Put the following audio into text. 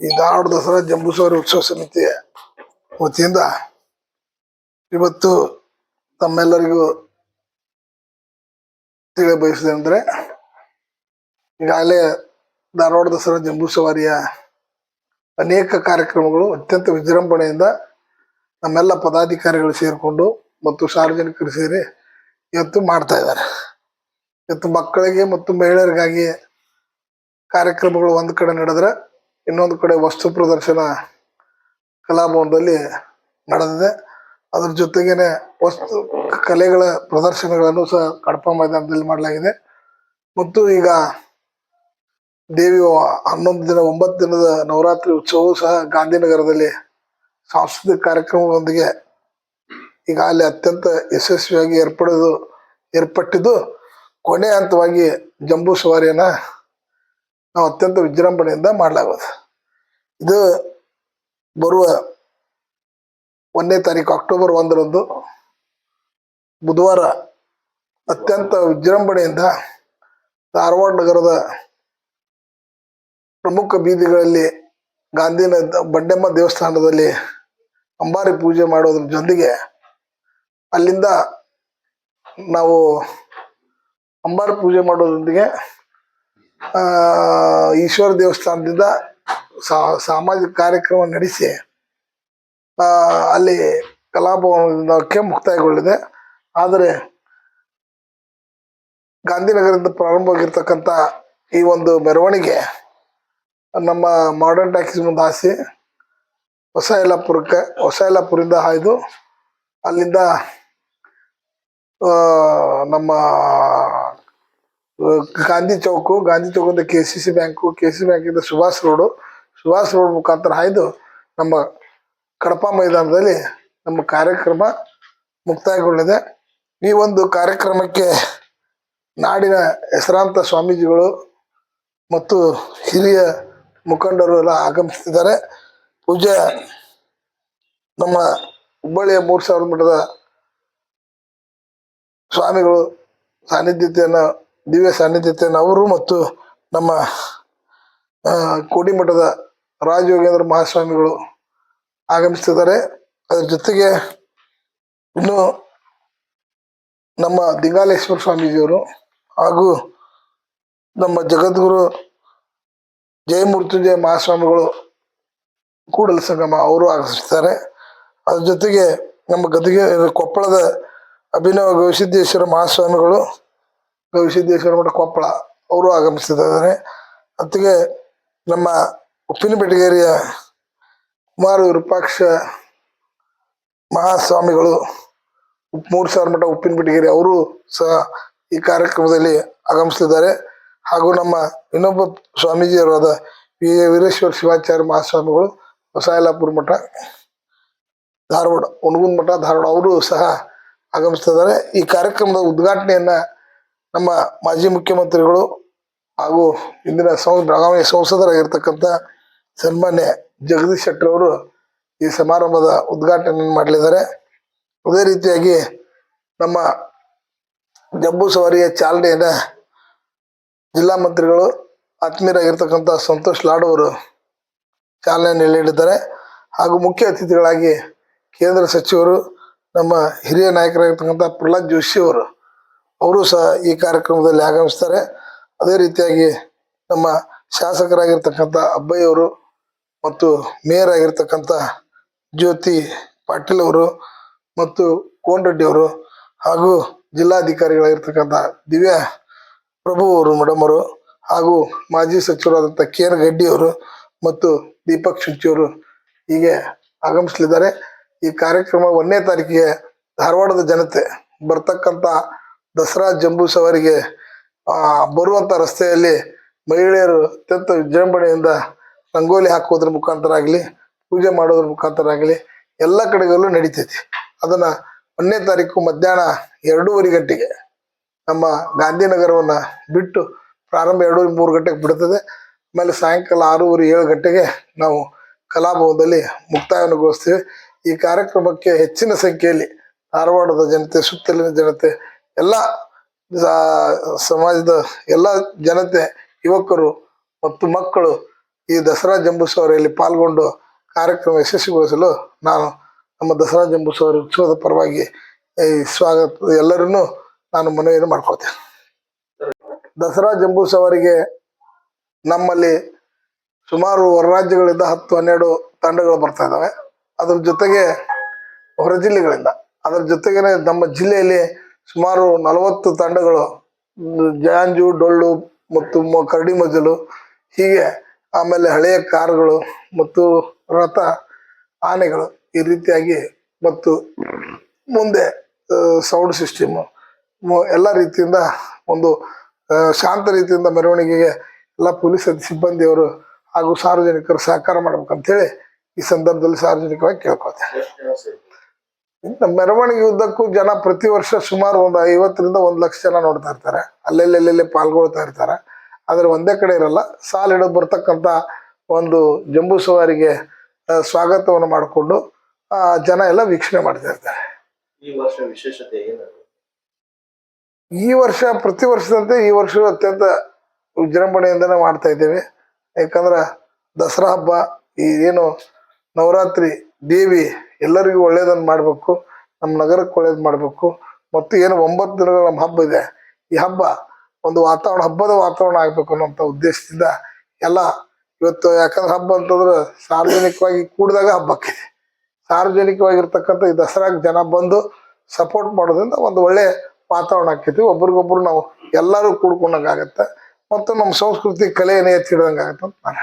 ಈ ಧಾರವಾಡ ದಸರಾ ಜಂಬೂಸವಾರಿ ಉತ್ಸವ ಸಮಿತಿಯ ವತಿಯಿಂದ ಇವತ್ತು ತಮ್ಮೆಲ್ಲರಿಗೂ ತಿಳಿ ಬಯಸಿದೆ ಅಂದ್ರೆ ಈಗಾಗಲೇ ಧಾರವಾಡ ದಸರಾ ಜಂಬೂ ಸವಾರಿಯ ಅನೇಕ ಕಾರ್ಯಕ್ರಮಗಳು ಅತ್ಯಂತ ವಿಜೃಂಭಣೆಯಿಂದ ನಮ್ಮೆಲ್ಲ ಪದಾಧಿಕಾರಿಗಳು ಸೇರಿಕೊಂಡು ಮತ್ತು ಸಾರ್ವಜನಿಕರು ಸೇರಿ ಇವತ್ತು ಮಾಡ್ತಾ ಇದ್ದಾರೆ. ಇವತ್ತು ಮಕ್ಕಳಿಗೆ ಮತ್ತು ಮಹಿಳೆಯರಿಗಾಗಿ ಕಾರ್ಯಕ್ರಮಗಳು ಒಂದು ಕಡೆ ನಡೆದ್ರೆ ಇನ್ನೊಂದು ಕಡೆ ವಸ್ತು ಪ್ರದರ್ಶನ ಕಲಾಭವನದಲ್ಲಿ ನಡೆದಿದೆ. ಅದ್ರ ಜೊತೆಗೇನೆ ವಸ್ತು ಕಲೆಗಳ ಪ್ರದರ್ಶನಗಳನ್ನು ಸಹ ಕಡಪ ಮೈದಾನದಲ್ಲಿ ಮಾಡಲಾಗಿದೆ. ಮತ್ತು ಈಗ ದೇವಿ ಹನ್ನೊಂದು ದಿನ, ಒಂಬತ್ತು ದಿನದ ನವರಾತ್ರಿ ಉತ್ಸವವು ಸಹ ಗಾಂಧಿನಗರದಲ್ಲಿ ಸಾಂಸ್ಕೃತಿಕ ಕಾರ್ಯಕ್ರಮಗಳೊಂದಿಗೆ ಈಗ ಅಲ್ಲಿ ಅತ್ಯಂತ ಯಶಸ್ವಿಯಾಗಿ ಏರ್ಪಡೋದು, ಏರ್ಪಟ್ಟಿದ್ದು ಕೊನೆ ಹಂತವಾಗಿ ಜಂಬೂ ಸವಾರಿಯನ್ನ ನಾವು ಅತ್ಯಂತ ವಿಜೃಂಭಣೆಯಿಂದ ಮಾಡಲಾಗುವುದು ಇದು ಬರುವ ಒಂದನೇ ತಾರೀಕು ಅಕ್ಟೋಬರ್ ಒಂದರಂದು ಬುಧವಾರ ಅತ್ಯಂತ ವಿಜೃಂಭಣೆಯಿಂದ ಧಾರವಾಡ ನಗರದ ಪ್ರಮುಖ ಬೀದಿಗಳಲ್ಲಿ ಗಾಂಧಿನ ಬಂಡೆಮ್ಮ ದೇವಸ್ಥಾನದಲ್ಲಿ ಅಂಬಾರಿ ಪೂಜೆ ಮಾಡೋದ್ರ ಜೊತೆಗೆ ಅಲ್ಲಿಂದ ನಾವು ಅಂಬಾರಿ ಪೂಜೆ ಮಾಡೋದ್ರೊಂದಿಗೆ ಈಶ್ವರ ದೇವಸ್ಥಾನದಿಂದ ಸಾಮಾಜಿಕ ಕಾರ್ಯಕ್ರಮ ನಡೆಸಿ ಅಲ್ಲಿ ಅಲ್ಲಿ ಕೆ ಮುಕ್ತಾಯಗೊಳ್ಳಿದೆ. ಆದರೆ ಗಾಂಧಿನಗರದಿಂದ ಪ್ರಾರಂಭವಾಗಿರ್ತಕ್ಕಂಥ ಈ ಒಂದು ಮೆರವಣಿಗೆ ನಮ್ಮ ಮಾಡರ್ನ್ ಟ್ಯಾಕ್ಸಿ ಮುಂದೆ ಹಾಸಿ ಹೊಸ ಯಲ್ಲಾಪುರಕ್ಕೆ ಹೊಸ ಯಲ್ಲಾಪುರದಿಂದ ಹಾಯ್ದು ಅಲ್ಲಿಂದ ನಮ್ಮ Gandhi Chowk, Gandhi ಚೌಕಿಂದ K C C bank K C ಬ್ಯಾಂಕಿಂದ ಸುಭಾಷ್ ರೋಡು, ಸುಭಾಷ್ ರೋಡ್ ಮುಖಾಂತರ ಹಾಯ್ದು ನಮ್ಮ ಕಡಪ ಮೈದಾನದಲ್ಲಿ ನಮ್ಮ ಕಾರ್ಯಕ್ರಮ ಮುಕ್ತಾಯಗೊಂಡಿದೆ ಈ ಒಂದು ಕಾರ್ಯಕ್ರಮಕ್ಕೆ ನಾಡಿನ ಹೆಸರಾಂತ ಸ್ವಾಮೀಜಿಗಳು ಮತ್ತು ಹಿರಿಯ ಮುಖಂಡರು ಎಲ್ಲ ಆಗಮಿಸ್ತಿದ್ದಾರೆ ಪೂಜೆ ನಮ್ಮ ಹುಬ್ಬಳ್ಳಿಯ ಮೂರು ಸಾವಿರ ಮಠದ ಸ್ವಾಮಿಗಳು ಸಾನ್ನಿಧ್ಯತೆಯನ್ನು ದಿವ್ಯ ಸಾನ್ನಿಧ್ಯತೆಯನ್ನು ಅವರು ಮತ್ತು ನಮ್ಮ ಕೋಡಿಮಠದ ರಾಜಯೋಗೇಂದ್ರ ಮಹಾಸ್ವಾಮಿಗಳು ಆಗಮಿಸ್ತಿದ್ದಾರೆ. ಅದರ ಜೊತೆಗೆ ಇನ್ನು ನಮ್ಮ ದಿಂಗಾಲೇಶ್ವರ ಸ್ವಾಮೀಜಿಯವರು ಹಾಗೂ ನಮ್ಮ ಜಗದ್ಗುರು ಜಯಮೃತ್ಯುಂಜಯ ಮಹಾಸ್ವಾಮಿಗಳು ಕೂಡಲ ಸಂಗಮ ಅವರು ಆಗಮಿಸ್ತಾರೆ ಅದ್ರ ಜೊತೆಗೆ ನಮ್ಮ ಗದಗ ಕೊಪ್ಪಳದ ಅಭಿನವ ಗವಿಸಿದ್ದೇಶ್ವರ ಮಹಾಸ್ವಾಮಿಗಳು ಗವಿಸಿದ್ದೇಶ್ವರ ಮಠ ಕೊಪ್ಪಳ, ಅವರು ಆಗಮಿಸಿದ್ದಾರೆ. ಅತ್ತಿಗೆ ನಮ್ಮ ಉಪ್ಪಿನ ಬೆಟಗೇರಿಯ ಕುಮಾರ ವಿರೂಪಾಕ್ಷ ಮಹಾಸ್ವಾಮಿಗಳು, ಉಪ್- ಮೂರು ಸಾವಿರ ಮಠ ಉಪ್ಪಿನ ಬೆಟಗೇರಿ ಅವರು ಸಹ ಈ ಕಾರ್ಯಕ್ರಮದಲ್ಲಿ ಆಗಮಿಸ್ತಿದ್ದಾರೆ ಹಾಗೂ ನಮ್ಮ ಇನ್ನೊಬ್ಬ ಸ್ವಾಮೀಜಿಯವರಾದ ವಿ. ವೀರೇಶ್ವರ ಶಿವಾಚಾರ್ಯ ಮಹಾಸ್ವಾಮಿಗಳು ಹೊಸಾಯಲಾಪುರ ಮಠ, ಧಾರವಾಡ ಉಣಗುಂದ್ ಮಠ, ಧಾರವಾಡ, ಅವರು ಸಹ ಆಗಮಿಸ್ತಿದ್ದಾರೆ ಈ ಕಾರ್ಯಕ್ರಮದ ಉದ್ಘಾಟನೆಯನ್ನ ನಮ್ಮ ಮಾಜಿ ಮುಖ್ಯಮಂತ್ರಿಗಳು ಹಾಗೂ ಇಂದಿನ ಸಂ ಬೆಳಗಾವಿ ಸಂಸದರಾಗಿರ್ತಕ್ಕಂಥ ಸನ್ಮಾನ್ಯ ಜಗದೀಶ್ ಶೆಟ್ಟರ್ ಅವರು ಈ ಸಮಾರಂಭದ ಉದ್ಘಾಟನೆ ಮಾಡಲಿದ್ದಾರೆ. ಅದೇ ರೀತಿಯಾಗಿ ನಮ್ಮ ಜಂಬೂ ಸವಾರಿಯ ಚಾಲನೆಯನ್ನು ಜಿಲ್ಲಾ ಮಂತ್ರಿಗಳು ಆತ್ಮೀಯರಾಗಿರ್ತಕ್ಕಂಥ ಸಂತೋಷ್ ಲಾಡ್ ಅವರು ಚಾಲನೆ ನೀಡಿದ್ದಾರೆ ಹಾಗೂ ಮುಖ್ಯ ಅತಿಥಿಗಳಾಗಿ ಕೇಂದ್ರ ಸಚಿವರು ನಮ್ಮ ಹಿರಿಯ ನಾಯಕರಾಗಿರ್ತಕ್ಕಂಥ ಪ್ರಹ್ಲಾದ್ ಜೋಶಿ ಅವರು ಅವರು ಸಹ ಈ ಕಾರ್ಯಕ್ರಮದಲ್ಲಿ ಆಗಮಿಸ್ತಾರೆ. ಅದೇ ರೀತಿಯಾಗಿ ನಮ್ಮ ಶಾಸಕರಾಗಿರ್ತಕ್ಕಂಥ ಅಬ್ಬಯ್ಯ ಅವರು ಮತ್ತು ಮೇಯರ್ ಆಗಿರ್ತಕ್ಕಂಥ ಜ್ಯೋತಿ ಪಾಟೀಲ್ ಅವರು ಮತ್ತು ಕೋನ್ ಅವರು ಹಾಗೂ ಜಿಲ್ಲಾಧಿಕಾರಿಗಳಾಗಿರ್ತಕ್ಕಂಥ ದಿವ್ಯಾ ಪ್ರಭು ಅವರು, ಮೇಡಮ್ ಅವರು ಹಾಗೂ ಮಾಜಿ ಸಚಿವರಾದಂಥ ಕೆ ಆರ್ ಗಡ್ಡಿ ಅವರು ಮತ್ತು ದೀಪಕ್ ಶುಚಿ ಅವರು ಹೀಗೆ ಆಗಮಿಸಲಿದ್ದಾರೆ. ಈ ಕಾರ್ಯಕ್ರಮ ಒಂದನೇ ತಾರೀಕಿಗೆ ಧಾರವಾಡದ ಜನತೆ ಬರ್ತಕ್ಕಂಥ ದಸರಾ ಜಂಬೂ ಸವಾರಿಗೆ ಬರುವಂತ ರಸ್ತೆಯಲ್ಲಿ ಮಹಿಳೆಯರು ಅತ್ಯಂತ ವಿಜೃಂಭಣೆಯಿಂದ ರಂಗೋಲಿ ಹಾಕೋದ್ರ ಮುಖಾಂತರ ಆಗಲಿ ಪೂಜೆ ಮಾಡೋದ್ರ ಮುಖಾಂತರ ಆಗಲಿ ಎಲ್ಲ ಕಡೆಗಳಲ್ಲೂ ನಡೀತೈತಿ. ಅದನ್ನ ಒಂದನೇ ತಾರೀಕು ಮಧ್ಯಾಹ್ನ ಎರಡೂವರೆ ಗಂಟೆಗೆ ನಮ್ಮ ಗಾಂಧಿನಗರವನ್ನ ಬಿಟ್ಟು ಪ್ರಾರಂಭ ಎರಡೂವರೆ ಮೂರು ಗಂಟೆಗೆ ಬಿಡ್ತದೆ. ಆಮೇಲೆ ಸಾಯಂಕಾಲ ಆರೂವರೆ ಏಳು ಗಂಟೆಗೆ ನಾವು ಕಲಾಭವನದಲ್ಲಿ ಮುಕ್ತಾಯಗೊಳಿಸ್ತೀವಿ. ಈ ಕಾರ್ಯಕ್ರಮಕ್ಕೆ ಹೆಚ್ಚಿನ ಸಂಖ್ಯೆಯಲ್ಲಿ ಧಾರವಾಡದ ಜನತೆ, ಸುತ್ತಲಿನ ಜನತೆ ಎಲ್ಲ ಸಮಾಜದ ಎಲ್ಲ ಜನತೆ, ಯುವಕರು ಮತ್ತು ಮಕ್ಕಳು ಈ ದಸರಾ ಜಂಬೂಸವರಲ್ಲಿ ಪಾಲ್ಗೊಂಡು ಕಾರ್ಯಕ್ರಮ ಯಶಸ್ವಿಗೊಳಿಸಲು ನಾನು ನಮ್ಮ ದಸರಾ ಜಂಬೂಸವರ ಉತ್ಸವದ ಪರವಾಗಿ ಈ ಸ್ವಾಗತ, ಎಲ್ಲರನ್ನೂ ನಾನು ಮನವಿಯನ್ನು ಮಾಡ್ಕೊಳ್ತೇನೆ. ದಸರಾ ಜಂಬೂಸವರಿಗೆ ನಮ್ಮಲ್ಲಿ ಸುಮಾರು ಹೊರ ರಾಜ್ಯಗಳಿಂದ ಹತ್ತು ಹನ್ನೆರಡು ತಂಡಗಳು ಬರ್ತಾ ಇದ್ದಾವೆ. ಅದ್ರ ಜೊತೆಗೆ ಹೊರ ಜಿಲ್ಲೆಗಳಿಂದ. ಅದ್ರ ಜೊತೆಗೇನೆ ನಮ್ಮ ಜಿಲ್ಲೆಯಲ್ಲಿ ಸುಮಾರು ನಲವತ್ತು ತಂಡಗಳು, ಜಾಂಜು, ಡೊಳ್ಳು ಮತ್ತು ಕರಡಿ ಮಜಲು ಹೀಗೆ ಆಮೇಲೆ ಹಳೆಯ ಕಾರುಗಳು ಮತ್ತು ರಥ ಆನೆಗಳು ಈ ರೀತಿಯಾಗಿ ಮತ್ತು ಮುಂದೆ ಸೌಂಡ್ ಸಿಸ್ಟಮ್ ಎಲ್ಲ ರೀತಿಯಿಂದ ಒಂದು ಶಾಂತ ರೀತಿಯಿಂದ ಮೆರವಣಿಗೆಗೆ ಎಲ್ಲ ಪೊಲೀಸ್ ಸಿಬ್ಬಂದಿಯವರು ಹಾಗೂ ಸಾರ್ವಜನಿಕರು ಸಹಕಾರ ಮಾಡ್ಬೇಕಂತೇಳಿ ಈ ಸಂದರ್ಭದಲ್ಲಿ ಸಾರ್ವಜನಿಕವಾಗಿ ಕೇಳ್ಕೊಳ್ತೇನೆ. ಇನ್ನು ಮೆರವಣಿಗೆ ಉದ್ದಕ್ಕೂ ಜನ ಪ್ರತಿ ವರ್ಷ ಸುಮಾರು ಒಂದು ಐವತ್ತರಿಂದ ಒಂದು ಲಕ್ಷ ಜನ ನೋಡ್ತಾ ಇರ್ತಾರೆ. ಅಲ್ಲೆಲ್ಲಿ ಅಲ್ಲೆಲ್ಲಿ ಪಾಲ್ಗೊಳ್ತಾ ಇರ್ತಾರೆ. ಆದರೆ ಒಂದೇ ಕಡೆ ಇರಲ್ಲ. ಸಾಲ್ ಹಿಡಿದು ಬರ್ತಕ್ಕಂಥ ಒಂದು ಜಂಬೂ ಸವಾರಿಗೆ ಸ್ವಾಗತವನ್ನು ಮಾಡಿಕೊಂಡು ಜನ ಎಲ್ಲ ವೀಕ್ಷಣೆ ಮಾಡ್ತಾ ಇರ್ತಾರೆ. ಈ ವರ್ಷ ವಿಶೇಷತೆ ಏನು ಈ ವರ್ಷ ಪ್ರತಿ ವರ್ಷದಂತೆ ಈ ವರ್ಷ ಅತ್ಯಂತ ವಿಜೃಂಭಣೆಯಿಂದನೇ ಮಾಡ್ತಾ ಇದ್ದೇವೆ. ಯಾಕಂದ್ರೆ ದಸರಾ ಹಬ್ಬ ಈ ಏನು ನವರಾತ್ರಿ ದೇವಿ ಎಲ್ಲರಿಗೂ ಒಳ್ಳೇದನ್ನು ಮಾಡಬೇಕು ನಮ್ಮ ನಗರಕ್ಕೆ ಒಳ್ಳೇದು ಮಾಡಬೇಕು. ಮತ್ತು ಏನು ಒಂಬತ್ತು ದಿನಗಳ ನಮ್ಮ ಹಬ್ಬ ಇದೆ. ಈ ಹಬ್ಬ ಒಂದು ವಾತಾವರಣ, ಹಬ್ಬದ ವಾತಾವರಣ ಆಗಬೇಕು ಅನ್ನೋಂಥ ಉದ್ದೇಶದಿಂದ ಎಲ್ಲ ಇವತ್ತು ಯಾಕಂದ್ರೆ ಹಬ್ಬ ಅಂತಂದ್ರೆ ಸಾರ್ವಜನಿಕವಾಗಿ ಕೂಡಿದಾಗ ಹಬ್ಬಕ್ಕೆ. ಸಾರ್ವಜನಿಕವಾಗಿರ್ತಕ್ಕಂಥ ಈ ದಸರಾಗೆ ಜನ ಬಂದು ಸಪೋರ್ಟ್ ಮಾಡೋದ್ರಿಂದ ಒಂದು ಒಳ್ಳೆ ವಾತಾವರಣ ಆಕೈತಿ. ಒಬ್ರಿಗೊಬ್ರು ನಾವು ಎಲ್ಲರೂ ಕೂಡ್ಕೊಂಡಂಗೆ ಆಗತ್ತೆ ಮತ್ತು ನಮ್ಮ ಸಂಸ್ಕೃತಿ ಕಲೆಯನ್ನೇ ಎತ್ತಿಡ್ದಂಗೆ ಆಗತ್ತೆ ಅಂತ ನಾನು